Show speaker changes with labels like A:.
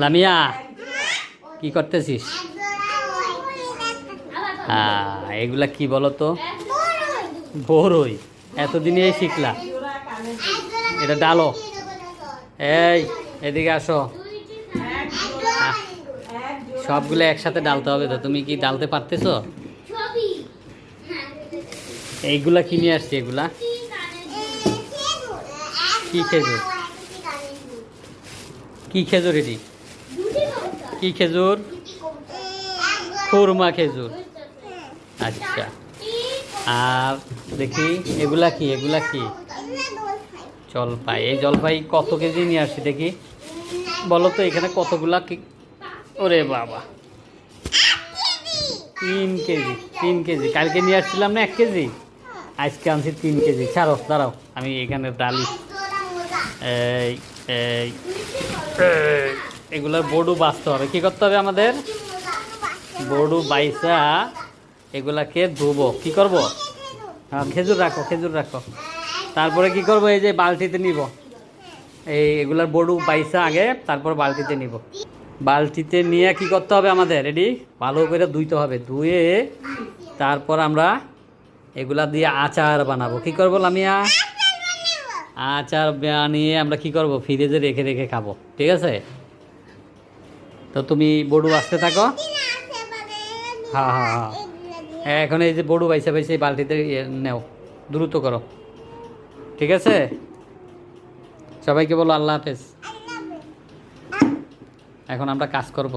A: লামিয়া, কি করতেছিস? হ্যাঁ এগুলা কি বলো তো বড়ই এতদিনে শিখলা। এটা ডালো। এই, এদিকে আসো। সবগুলো একসাথে ডালতে হবে তো। তুমি কি ডালতে পারতেছো? এইগুলা কি নিয়ে আসছি এগুলা? কি খেজুর? কি খেজুর এটি? কি খেজুর? খুরমা খেজুর। আচ্ছা। আর দেখি এগুলা কি এগুলা কি? জলপাই। এই জলপাই কত কেজি নিয়ে আসছি দেখি? বলো তো এখানে কতগুলা কি? ওরে বাবা। তিন কেজি তিন কেজি। কালকে নিয়ে আসছিলাম না এক কেজি? আজকে আনছি তিন কেজি। ছাড়ো দাঁড়াও আমি এখানে ডালি। এই এই, এগুলোর বড়ু বাঁচতে হবে। কি করতে হবে আমাদের? বড়ু বাইসা এগুলাকে ধুবো। কি করব? হ্যাঁ খেজুর রাখো খেজুর রাখো। তারপরে কি করব? এই যে বালতিতে নিব। এই এগুলার বড়ু বাইসা আগে, তারপর বালতিতে নিব। বালতিতে নিয়ে কি করতে হবে আমাদের? রেডি ভালো করে ধুইতে হবে। ধুয়ে তারপর আমরা এগুলা দিয়ে আচার বানাবো। কি করব, লামিয়া? আচার বানিয়ে আমরা কি করব? ফ্রিজে রেখে রেখে খাব। ঠিক আছে? তো তুমি বড়ু আসতে থাকো। হ্যাঁ হ্যাঁ হ্যাঁ এখন এই যে বড়ু বাইসা বাইসা এই বালতিতে ইয়ে নেও, দ্রুত করো। ঠিক আছে? সবাইকে বলো আল্লাহ হাফেজ। এখন আমরা কাজ করব।